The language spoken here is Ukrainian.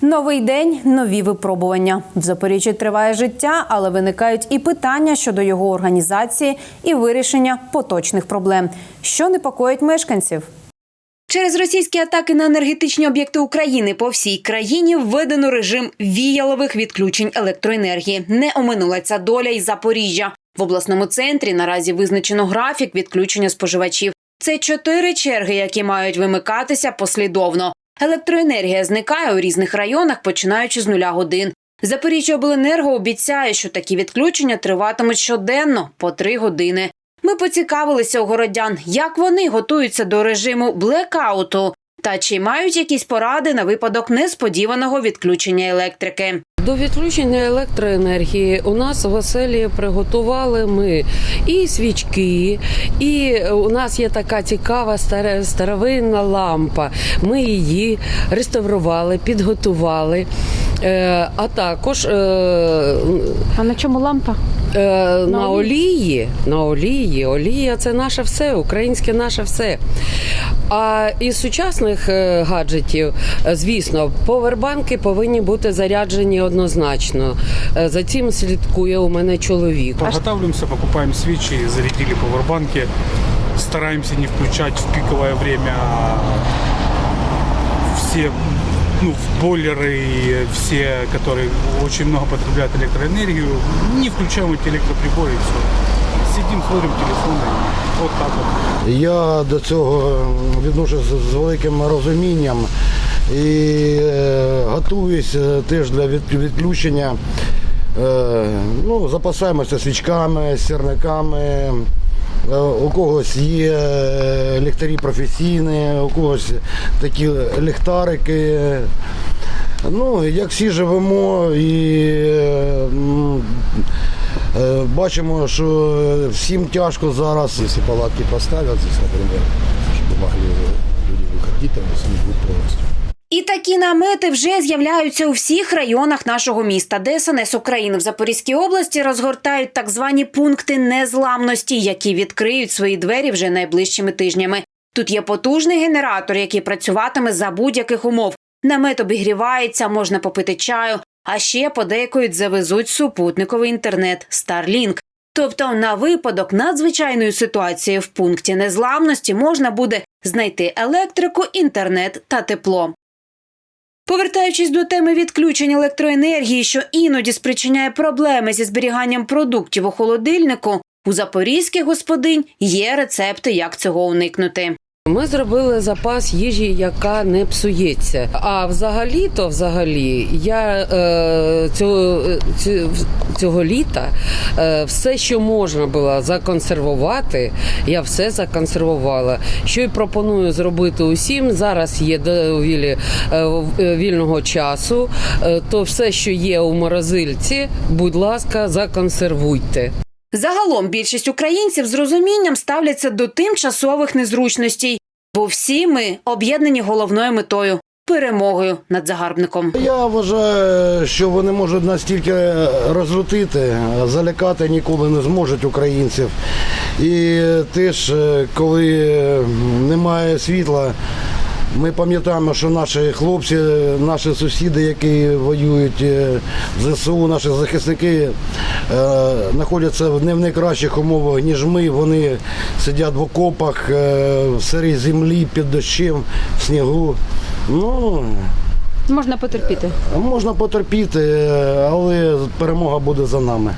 Новий день, нові випробування. В Запоріжжі триває життя, але виникають і питання щодо його організації і вирішення поточних проблем, що непокоїть мешканців. Через російські атаки на енергетичні об'єкти України по всій країні введено режим віялових відключень електроенергії. Не оминула ця доля і Запоріжжя. В обласному центрі наразі визначено графік відключення споживачів. Це чотири черги, які мають вимикатися послідовно. Електроенергія зникає у різних районах, починаючи з нуля годин. Запоріжжя обленерго обіцяє, що такі відключення триватимуть щоденно по три години. Ми поцікавилися у городян, як вони готуються до режиму блекауту та чи мають якісь поради на випадок несподіваного відключення електрики. До відключення електроенергії у нас в оселі приготували ми і свічки, і у нас є така цікава старовинна лампа. Ми її реставрували, підготували. Е, а також е, А на чому лампа? Е, на олії, на олії, олія це наше все, українське наше все. А із сучасних е, гаджетів, е, звісно, повербанки повинні бути заряджені однозначно. Е, За цим слідкує у мене чоловік. Подготавливаемся, покупаем свечи, зарядили пауэрбанки. Стараемся не включать в пиковое время все ну, бойлеры, и все, которые очень много потребляют электроэнергию. Не включаем эти электроприборы и все. Сидим, смотрим телефоны. Вот так вот. Я до цього відношусь з великим розумінням і е, готуюсь е, теж для від- відключення. Е, Ну, запасаємося свічками, сірниками. Е, У когось є е, ліхтарі професійні, у когось такі ліхтарики. Ну, як всі живемо і е, бачимо, що всім тяжко зараз. якщо палатки поставлять, здесь, такі намети вже з'являються у всіх районах нашого міста. ДСНС України в Запорізькій області розгортають так звані пункти незламності, які відкриють свої двері вже найближчими тижнями. Тут є потужний генератор, який працюватиме за будь-яких умов. Намет обігрівається, можна попити чаю, а ще подейкують завезуть супутниковий інтернет Starlink. Тобто, на випадок надзвичайної ситуації в пункті незламності можна буде знайти електрику, інтернет та тепло. Повертаючись до теми відключень електроенергії, що іноді спричиняє проблеми зі зберіганням продуктів у холодильнику, у запорізьких господинь є рецепти, як цього уникнути. Ми зробили запас їжі, яка не псується. А взагалі-то, взагалі, я е, цього, ці- цього літа е, все, що можна було законсервувати, я все законсервувала. Що й пропоную зробити усім. Зараз є довілі е, е, вільного часу. Е, то все, що є у морозильці, будь ласка, законсервуйте. Загалом більшість українців з розумінням ставляться до тимчасових незручностей, бо всі ми об'єднані головною метою перемогою над загарбником. Я вважаю, що вони можуть настільки розлютити, залякати ніколи не зможуть українців. І теж, е, коли немає світла, ми пам'ятаємо, що наші хлопці, наші сусіди, які воюють е, в ЗСУ, наші захисники е, знаходяться в не в найкращих умовах, ніж ми. Вони сидять в окопах, е, в сирій землі, під дощем, в снігу. Ну, Можна потерпіти. Можна потерпіти, але перемога буде за нами.